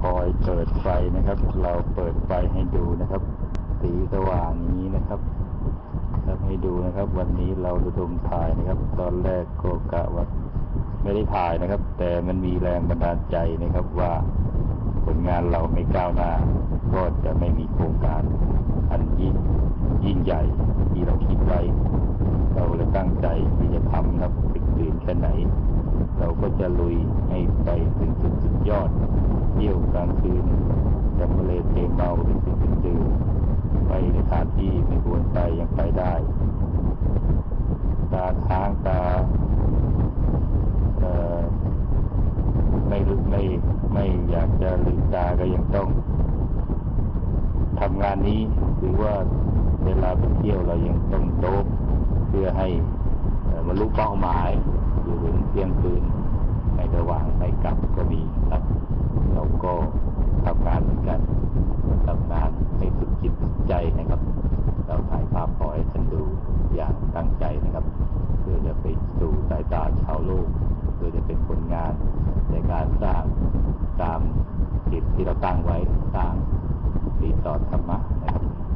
พลอยเปิดไฟนะครับ เราเปิดไฟให้ดูนะครับ สีสว่างอย่างนี้นะครับครับให้ดูนะครับ วันนี้เราระดมถ่ายนะครับ ตอนแรกก็กะว่าไม่ได้ถ่ายนะครับ แต่มันมีแรงบันดาลใจนะครับว่าผลงานเราไม่ก้าวหน้า ก็จะไม่มีโครงการอันยิ่งยิ่งใหญ่ที่เราคิดไว้ เราเลยตั้งใจที่จะทำนะครับตื่นแค่ไหน เราก็จะลุยให้ไปถึงจุดสุดยอดเที่ยวกลางคืนจากทะ เลเทเมาถึงจุดจุดจืดไปในสถานที่ไม่ควรไปยังไปได้ ตาค้างตาเออไม่รู้ไม่ไม่อยากจะลืมตาก็ยังต้องทำงานนี้หรือว่าเวลาไปเที่ยวเรายังต้องโดบเพื่อให้เอ่อบรรลุเป้าหมายอยู่ถึงเที่ยงคืนระหว่างไม่กลับก็มีครับ เราก็ทำงานเหมือนกันทำงานให้สุดจิตสุดใจนะครับ เราถ่าย ภาพขอให้ท่านดูอย่างตั้งใจนะครับ เพื่อจะไปสู่สายตาชาวโลก เพื่อจะเป็นผลงานในการสร้างตามจิตที่เราตั้งไว้